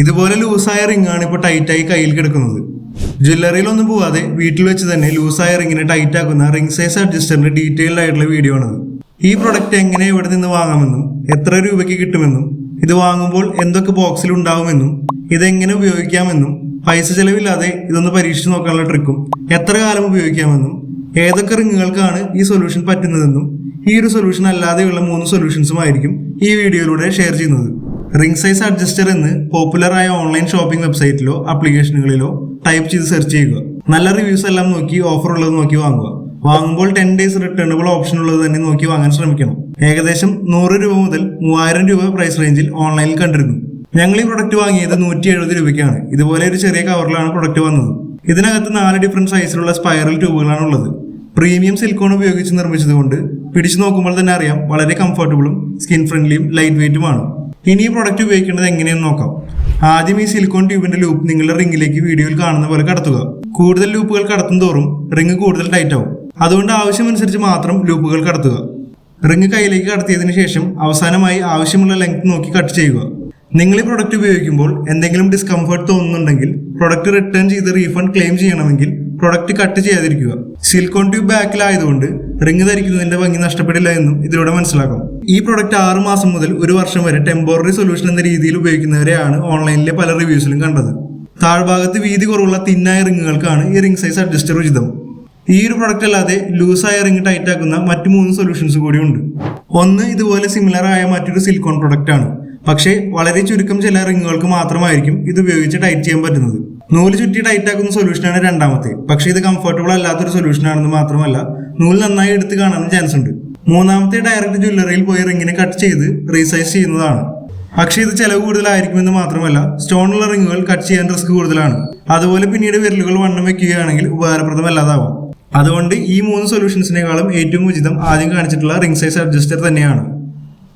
ഇതുപോലെ ലൂസായ റിംഗാണ് ഇപ്പോൾ ടൈറ്റായി കയ്യിൽ കിടക്കുന്നത്. ജ്വല്ലറിയിലൊന്നും പോവാതെ വീട്ടിൽ വെച്ച് തന്നെ ലൂസായ റിങ്ങിനെ ടൈറ്റ് ആക്കുന്ന റിംഗ് സൈസ് അഡ്ജസ്റ്ററിന്റെ ഡീറ്റെയിൽഡ് ആയിട്ടുള്ള വീഡിയോ ആണത്. ഈ പ്രൊഡക്റ്റ് എങ്ങനെ ഇവിടെ നിന്ന് വാങ്ങാമെന്നും എത്ര രൂപയ്ക്ക് കിട്ടുമെന്നും ഇത് വാങ്ങുമ്പോൾ എന്തൊക്കെ ബോക്സിൽ ഉണ്ടാവുമെന്നും ഇതെങ്ങനെ ഉപയോഗിക്കാമെന്നും പൈസ ചെലവില്ലാതെ ഇതൊന്ന് പരീക്ഷിച്ച് നോക്കാനുള്ള ട്രിക്കും എത്ര കാലം ഉപയോഗിക്കാമെന്നും ഏതൊക്കെ റിങ്ങുകൾക്കാണ് ഈ സൊല്യൂഷൻ പറ്റുന്നതെന്നും ഈ ഒരു സൊല്യൂഷൻ അല്ലാതെയുള്ള മൂന്ന് സൊല്യൂഷൻസും ആയിരിക്കും ഈ വീഡിയോയിലൂടെ ഷെയർ ചെയ്യുന്നത്. റിംഗ് സൈസ് അഡ്ജസ്റ്റർ എന്ന് പോപ്പുലർ ആയ ഓൺലൈൻ ഷോപ്പിംഗ് വെബ്സൈറ്റിലോ ആപ്ലിക്കേഷനുകളിലോ ടൈപ്പ് ചെയ്ത് സെർച്ച് ചെയ്യുക. നല്ല റിവ്യൂസ് എല്ലാം നോക്കി ഓഫർ ഉള്ളത് നോക്കി വാങ്ങുക. വാങ്ങുമ്പോൾ ടെൻ ഡേയ്സ് റിട്ടേണബിൾ ഓപ്ഷൻ ഉള്ളത് തന്നെ നോക്കി വാങ്ങാൻ ശ്രമിക്കണം. ഏകദേശം നൂറ് രൂപ മുതൽ മൂവായിരം രൂപ പ്രൈസ് റേഞ്ചിൽ ഓൺലൈനിൽ കണ്ടിരുന്നു. ഞങ്ങൾ ഈ പ്രൊഡക്റ്റ് വാങ്ങിയത് നൂറ്റി എഴുപത് രൂപയ്ക്കാണ്. ഇതുപോലെ ഒരു ചെറിയ കവറിലാണ് പ്രൊഡക്റ്റ് വന്നത്. ഇതിനകത്ത് നാല് ഡിഫറെന്റ് സൈസിലുള്ള സ്പൈറൽ ട്യൂബുകളാണ് ഉള്ളത്. പ്രീമിയം സിലിക്കോൺ ഉപയോഗിച്ച് നിർമ്മിച്ചതുകൊണ്ട് പിടിച്ചു നോക്കുമ്പോൾ തന്നെ അറിയാം വളരെ കംഫർട്ടബിളും സ്കിൻ ഫ്രണ്ട്ലിയും ലൈറ്റ് വെയിറ്റുമാണ് ഇനി ഈ പ്രൊഡക്റ്റ് ഉപയോഗിക്കേണ്ടത് എങ്ങനെയെന്ന് നോക്കാം. ആദ്യം ഈ സിലിക്കോൺ ട്യൂബിന്റെ ലൂപ്പ് നിങ്ങളുടെ റിംഗിലേക്ക് വീഡിയോയിൽ കാണുന്ന പോലെ കടത്തുക. കൂടുതൽ ലൂപ്പുകൾ കടത്തും തോറും റിംഗ് കൂടുതൽ ടൈറ്റ് ആവും. അതുകൊണ്ട് ആവശ്യമനുസരിച്ച് മാത്രം ലൂപ്പുകൾ കടത്തുക. റിംഗ് കയ്യിലേക്ക് കടത്തിയതിനു ശേഷം അവസാനമായി ആവശ്യമുള്ള ലെങ്ത് നോക്കി കട്ട് ചെയ്യുക. നിങ്ങൾ ഈ പ്രൊഡക്റ്റ് ഉപയോഗിക്കുമ്പോൾ എന്തെങ്കിലും ഡിസ്കംഫർട്ട് തോന്നുന്നുണ്ടെങ്കിൽ പ്രൊഡക്റ്റ് റിട്ടേൺ ചെയ്ത് റീഫണ്ട് ക്ലെയിം ചെയ്യണമെങ്കിൽ പ്രൊഡക്റ്റ് കട്ട് ചെയ്യാതിരിക്കുക. സിലിക്കോൺ ട്യൂബ് ബാക്കിലായതുകൊണ്ട് റിംഗ് ധരിക്കുന്നതിന്റെ ഭംഗി നഷ്ടപ്പെടില്ല എന്നും ഇതിലൂടെ മനസ്സിലാക്കാം. ഈ പ്രൊഡക്റ്റ് ആറ് മാസം മുതൽ ഒരു വർഷം വരെ ടെമ്പററി സൊല്യൂഷൻ എന്ന രീതിയിൽ ഉപയോഗിക്കുന്നവരെയാണ് ഓൺലൈനിലെ പല റിവ്യൂസിലും കണ്ടത്. താഴ്ഭാഗത്ത് വീതി കുറവുള്ള തിന്നായ റിങ്ങുകൾക്കാണ് ഈ റിംഗ് സൈസ് അഡ്ജസ്റ്റർ ഉചിതം. ഈ ഒരു പ്രൊഡക്റ്റ് അല്ലാതെ ലൂസായ റിംഗ് ടൈറ്റ് ആക്കുന്ന മറ്റു മൂന്ന് സൊല്യൂഷൻസ് കൂടിയുണ്ട് ഒന്ന് ഇതുപോലെ സിമിലർ ആയ മറ്റൊരു സിലിക്കോൺ പ്രൊഡക്റ്റ് ആണ്. പക്ഷേ വളരെ ചുരുക്കം ചില റിങ്ങുകൾക്ക് മാത്രമായിരിക്കും ഇത് ഉപയോഗിച്ച് ടൈറ്റ് ചെയ്യാൻ പറ്റുന്നത്. നൂൽ ചുറ്റി ടൈറ്റ് ആക്കുന്ന സൊല്യൂഷനാണ് രണ്ടാമത്തെ. പക്ഷേ ഇത് കംഫർട്ടബിൾ അല്ലാത്തൊരു സൊല്യൂഷൻ ആണെന്ന് മാത്രമല്ല നൂൽ നന്നായി എടുത്ത് കാണാനും ചാൻസ് ഉണ്ട്. മൂന്നാമത്തെ ഡയറക്റ്റ് ജ്വല്ലറിയിൽ പോയി റിങ്ങിനെ കട്ട് ചെയ്ത് റീസൈസ് ചെയ്യുന്നതാണ്. പക്ഷേ ഇത് ചെലവ് കൂടുതലായിരിക്കുമെന്ന് മാത്രമല്ല സ്റ്റോണുള്ള റിങ്ങുകൾ കട്ട് ചെയ്യാൻ റിസ്ക് കൂടുതലാണ്. അതുപോലെ പിന്നീട് വിരലുകൾ വണ്ണം വെക്കുകയാണെങ്കിൽ ഉപകാരപ്രദമല്ലാതാവാം. അതുകൊണ്ട് ഈ മൂന്ന് സൊല്യൂഷൻസിനേക്കാളും ഏറ്റവും ഉചിതം ആദ്യം കാണിച്ചിട്ടുള്ള റിംഗ് സൈസ് അഡ്ജസ്റ്റർ തന്നെയാണ്.